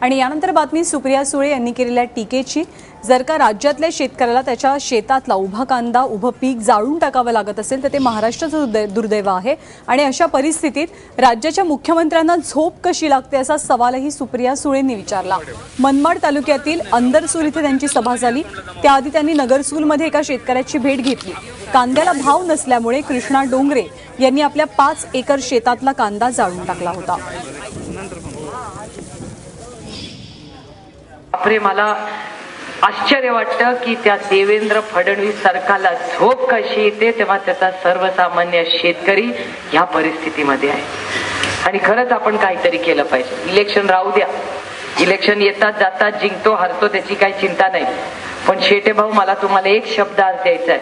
आणि यानंतर बातमी सुप्रिया सुळे यांनी केलेल्या टीकेची. जर का राज्यातल्या शेतकऱ्याला त्याच्या शेतातला उभा कांदा उभं पीक जाळून टाकावं लागत असेल तर ते महाराष्ट्राचं दुर्दैव आहे. आणि अशा परिस्थितीत राज्याच्या मुख्यमंत्र्यांना झोप कशी लागते असा सवालही सुप्रिया सुळेंनी विचारला. मनमाड तालुक्यातील अंदरसूर इथे त्यांची सभा झाली. त्याआधी त्यांनी नगरसूलमध्ये एका शेतकऱ्याची भेट घेतली. कांद्याला भाव नसल्यामुळे कृष्णा डोंगरे यांनी आपल्या पाच एकर शेतातला कांदा जाळून टाकला होता. बापरे मला आश्चर्य वाटतं की त्या देवेंद्र फडणवीस सरकारला झोप कशी येते तेव्हा त्याचा सर्वसामान्य शेतकरी या परिस्थितीमध्ये आहे. आणि खरंच आपण काहीतरी केलं पाहिजे. इलेक्शन राहू द्या. इलेक्शन येतात जातात जिंकतो हरतो त्याची काही चिंता नाही. पण शेटे भाऊ मला तुम्हाला एक शब्द आज द्यायचा आहे.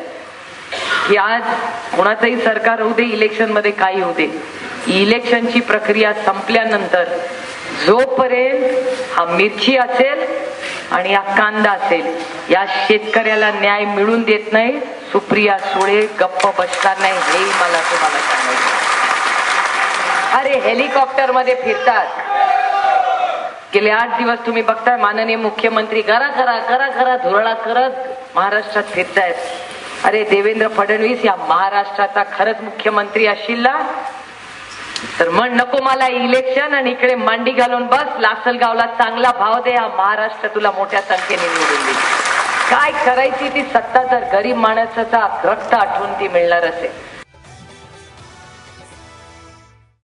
की आज कोणाचंही सरकार होऊ दे इलेक्शनमध्ये काही होऊ दे. इलेक्शनची प्रक्रिया संपल्यानंतर जोपर्यंत हा मिरची असेल आणि हा कांदा असेल या शेतकऱ्याला न्याय मिळून देत नाही सुप्रिया सुळे गप्प बसणार नाही हेही मला तुम्हाला सांगायचं अरे हेलिकॉप्टरमध्ये फिरतात. गेले आठ दिवस तुम्ही बघताय माननीय मुख्यमंत्री घरा खरा खरा खरा धुरळा करत महाराष्ट्रात फिरतायत. अरे देवेंद्र फडणवीस या महाराष्ट्राचा खरंच मुख्यमंत्री असशील तर म्हण नको मला इलेक्शन आणि इकडे मांडी घालून बस. लासलगावला चांगला भाव दे. हा महाराष्ट्र तुला मोठ्या संख्येने निवडून देईल. काय करायची ती सत्ता जर गरीब माणसाचा रक्त आठवून ती मिळणार असेल?